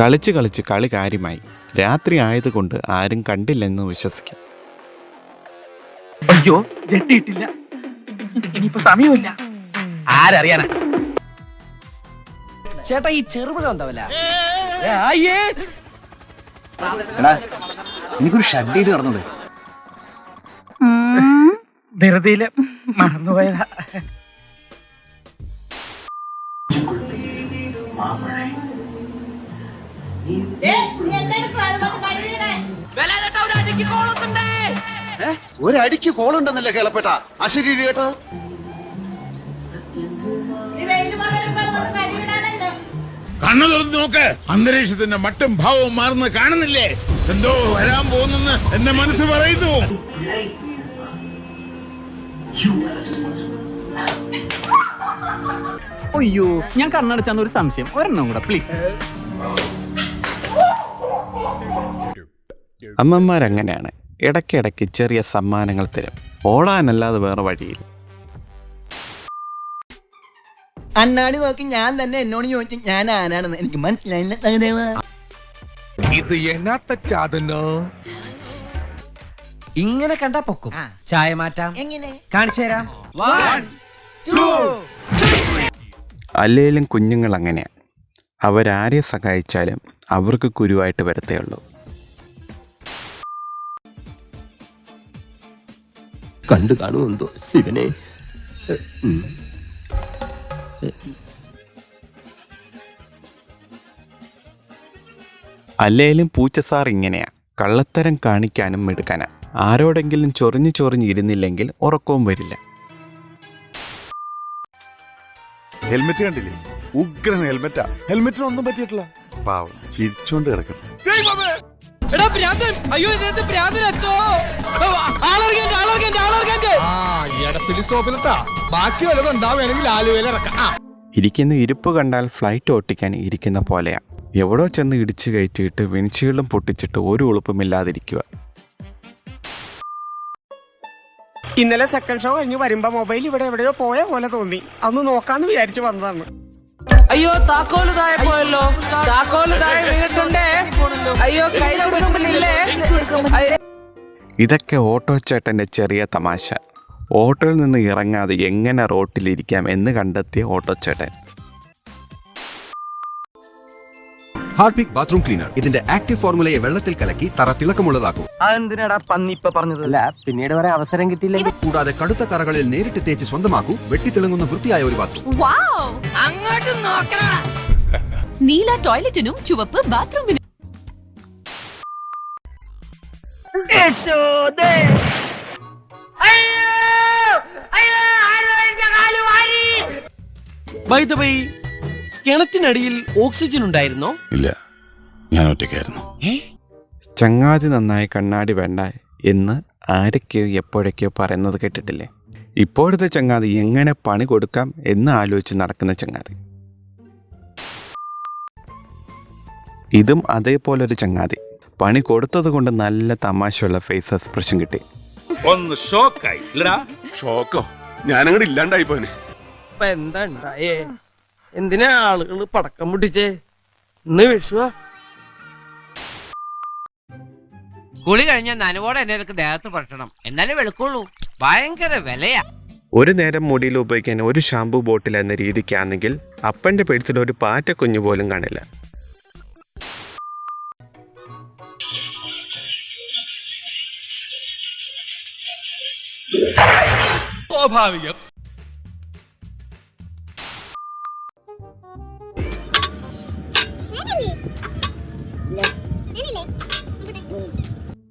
കളിച്ച് കളിച്ച് കളി കാര്യമായി. രാത്രി ആയതുകൊണ്ട് ആരും കണ്ടില്ലെന്ന് വിശ്വസിക്കാം. അയ്യോ എത്തിയിട്ടില്ല. ഇനിയിപ്പോ സമയമില്ല. ആരറിയാനാ? ചേട്ടാ ഈ ചെറുപഴം എന്താവല്ല എനിക്കൊരു ഷഡ്ഡീറ്റ് നടന്നോളൂ ധൃതിയിൽ മറന്നുപോയതാ. ഒരടിക്ക് കോളുണ്ടെന്നല്ലേ കേളപ്പെട്ട? അശരീരി കേട്ടോ. കണ്ണു തുറന്ന് നോക്ക്. അന്തരീക്ഷത്തിന്റെ മട്ടും ഭാവവും മാറുന്ന കാണുന്നില്ലേ? എന്തോ വരാൻ പോകുന്നെന്ന് എന്റെ മനസ്സ് പറയുന്നു. അയ്യോ ഞാൻ കണ്ണടച്ചാന്ന് ഒരു സംശയം. ഒരെണ്ണം കൂടെ പ്ലീസ് അമ്മമാരങ്ങനെയാണ്. ഇടയ്ക്കിടയ്ക്ക് ചെറിയ സമ്മാനങ്ങൾ തരും. ഓടാനല്ലാതെ വേറെ വഴിയില്ല. അണ്ണാടി നോക്കി ഞാൻ തന്നെ എന്നോട് ചോദിച്ചു ഞാൻ ആനാണെന്ന് എനിക്ക് മനസ്സിലായില്ല സഹദേവ. ഇത് എന്നാത്ത ചാതനോ? ഇങ്ങനെ കണ്ട പൊക്കും. ചായ മാറ്റാം. എങ്ങനെ? കാണിച്ചു തരാം. അല്ലേലും കുഞ്ഞുങ്ങൾ അങ്ങനെയാണ് അവരാരെ സഹായിച്ചാലും അവർക്ക് കുരുവായിട്ട് വരത്തേ ഉള്ളൂ കണ്ടു കാണുമെന്തോ ശിവനെ. അല്ലേലും പൂച്ച സാർ ഇങ്ങനെയാ. കള്ളത്തരം കാണിക്കാനും എടുക്കാനാ ആരോടെങ്കിലും ചൊറിഞ്ഞു ചൊറിഞ്ഞു ഇരുന്നില്ലെങ്കിൽ ഉറക്കവും വരില്ല. ഹെൽമെറ്റ് കണ്ടില്ലേ? ഉഗ്രൻ ഹെൽമെറ്റാ. ഹെൽമെറ്റിനൊന്നും പറ്റിയിട്ടില്ല. പാവം ചിരിച്ചോണ്ട് കിടക്കണം സ്റ്റോപ്പിലിട്ടാ. ബാക്കി വല്ലതും ഉണ്ടാവുകയാണെങ്കിൽ ആലുവയിൽ ഇറക്കാം. ആ. ഇരിക്കുന്ന ഇരിപ്പ് കണ്ടാൽ ഫ്ലൈറ്റ് ഓട്ടിക്കാൻ ഇരിക്കുന്ന പോലെയാ. എവിടോ ചെന്ന് ഇടിച്ചു കയറ്റിയിട്ട് വിൻഷീൽഡും പൊട്ടിച്ചിട്ട് ഒരു ഉളുപ്പുമില്ലാതിരിക്കുക. ഇന്നലെ സെക്കൻഡ് ഷോ കഴിഞ്ഞ് വരുമ്പോ മൊബൈൽ ഇവിടെ എവിടെയോ പോയ പോലെ തോന്നി. അന്ന് നോക്കാന്ന് വിചാരിച്ചു വന്നതാണ്. അയ്യോ താക്കോൽ താഴെ പോയല്ലോ. താക്കോൽ താഴെ വീണിട്ടുണ്ടേ. അയ്യോ കൈ കൊടുക്കുമ്പോഴില്ലേ ഇതൊക്കെ ഓട്ടോ ചേട്ടന്റെ ചെറിയ തമാശ. ഓട്ടോയിൽ നിന്ന് ഇറങ്ങാതെ എങ്ങനെ റോട്ടിലിരിക്കാം എന്ന് കണ്ടെത്തിയ ഓട്ടോ ചേട്ടൻ. ഹാർപിക് ബാത്റൂം ക്ലീനർ ഇതിന്റെ ആക്റ്റീവ് ഫോർമുലയെ വെള്ളത്തിൽ കലക്കി തറ തിളക്കമുള്ളതാക്കും. അതെന്തിനാടാ പന്നി ഇപ്പൊ പറഞ്ഞത്? അല്ല പിന്നീട് വരെ അവസരം കിട്ടിയില്ലെങ്കിൽ കൂടാതെ കടുത്ത കറകളിൽ നേരിട്ട് തേച്ച് സ്വന്തമാക്കൂ വെട്ടിത്തിളങ്ങുന്ന വൃത്തിയായ ഒരു ബാത്റൂം അങ്ങോട്ട് നീല ടോയ്ലറ്റിനും ചുവപ്പ് ബാത്റൂമിനും യശോദേ. കിണറ്റിനടിയിൽ ഓക്സിജൻ ഉണ്ടായിരുന്നോ? ഇല്ല. ഞാൻ ഒറ്റയ്ക്കായിരുന്നു. ചങ്ങാതി നന്നായി കണ്ണാടി വേണ്ട എന്ന് ആരൊക്കെയോ എപ്പോഴൊക്കെയോ പറയുന്നത് കേട്ടിട്ടില്ലേ? ഇപ്പോഴത്തെ ചങ്ങാതി എങ്ങനെ പണി കൊടുക്കാം എന്ന് ആലോചിച്ച് നടക്കുന്ന ചങ്ങാതി. ഇതും അതേപോലൊരു ചങ്ങാതി. പണി കൊടുത്തത് കൊണ്ട് നല്ല തമാശയുള്ള ഫേസ് എക്സ്പ്രഷൻ കിട്ടി. ഒന്ന് ഷോക്കായി ഇല്ലടാ. ഷോക്കോ ഞാനങ്ങോട്ട് ഇല്ലാണ്ടായി പോനെ എന്താ എന്തിനാ ആളുകൾ പടക്കം പൊട്ടിച്ചേ? ഇന്ന് വിഷുവാ. കുളി കഴിഞ്ഞ നനവോടെ എന്നെ ഇതൊക്കെ ദേഹത്ത് പറ്റണം എന്നാലേ വെളുക്കുള്ളൂ. ഭയങ്കര വിലയാ. ഒരു നേരം മുടിയിൽ ഉപയോഗിക്കാൻ ഒരു ഷാമ്പു ബോട്ടിൽ എന്ന രീതിക്കാണെങ്കിൽ അപ്പന്റെ പേഴ്സിൽ ഒരു പാറ്റ കുഞ്ഞു പോലും കാണില്ല. സ്വാഭാവികം.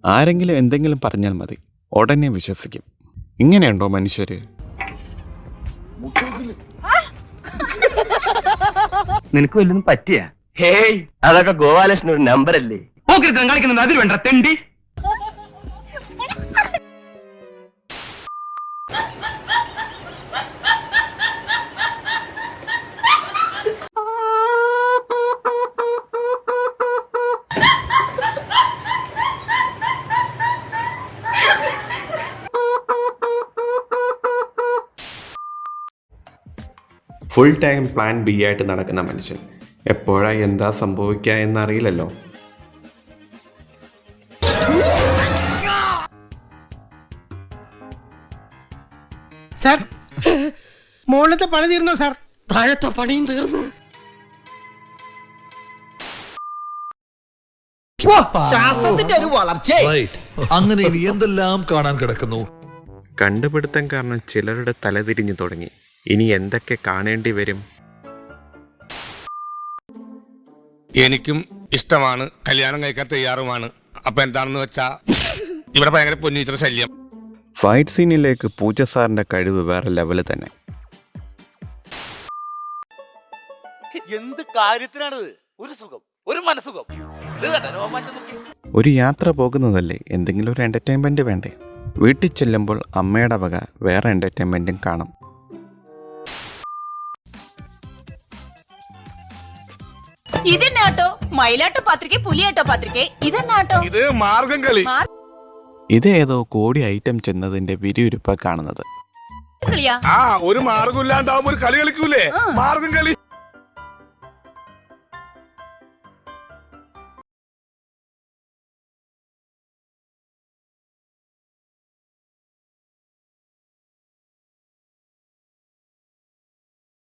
ആരെങ്കിലും എന്തെങ്കിലും പറഞ്ഞാൽ മതി. ഉടനെ വിശ്വസിക്കും. ഇങ്ങനെയുണ്ടോ മനുഷ്യര്? നിനക്ക് വല്ലതും പറ്റിയ? ഹേയ് അതൊക്കെ ഗോപാലകൃഷ്ണൻ ഒരു നമ്പർ അല്ലേ ഓക്കെ കളിക്കുന്നത് അതിൽ വേണ്ട തെണ്ടി. ഫുൾ ടൈം പ്ലാൻ ബി ആയിട്ട് നടക്കുന്ന മനുഷ്യൻ. എപ്പോഴാ എന്താ സംഭവിക്കുക എന്നറിയില്ലല്ലോ. സാർ മുകളിലത്തെ പണി തീർന്നോ സാർ താഴത്തെ പണിയും തീർന്നു. ശാസ്ത്രത്തിന്റെ ഒരു വളർച്ച. അങ്ങനെ ഇനി എന്തെല്ലാം കാണാൻ കിടക്കുന്നു? കണ്ടുപിടുത്തം കാരണം ചിലരുടെ തലതിരിഞ്ഞു തുടങ്ങി. ഇനി എന്തൊക്കെ കാണേണ്ടി വരും? എനിക്കും ഇഷ്ടമാണ്. കല്യാണം കഴിക്കാൻ തയ്യാറുമാണ്. അപ്പൊ എന്താണെന്ന് വെച്ചാ ഇവിടെ ഭയങ്കര പൊന്നീച്ചറ ശല്യം. ഫൈറ്റ് സീനിലേക്ക് പൂജ സാറിന്റെ കഴിവ് വേറെ ലെവൽ തന്നെ. എന്ത് കാര്യത്തിനാണിത്? ഒരു സുഖം ഒരു മനസുഖം ഒരു യാത്ര പോകുന്നതല്ലേ എന്തെങ്കിലും ഒരു എന്റർടൈൻമെന്റ് വേണ്ടേ? വീട്ടിൽ ചെല്ലുമ്പോൾ അമ്മയുടെ വക വേറെ എന്റർടൈൻമെന്റും കാണാം. ഇതെന്നാട്ടോ മയിലാട്ട പാത്രിക പുലിയാട്ടോ പാത്രിക ഇതെന്നാട്ടോ ഇത് മാർഗം കളി. ഇത് ഏതോ കോടി ഐറ്റം ചെന്നതിന്റെ വിരിയുരുപ്പ കാണുന്നത്. കളിയാ? ആ ഒരു മാർഗം ഇല്ലാണ്ടാവുമ്പോ ഒരു കളി കളിക്കൂലേ? മാർഗം കളി.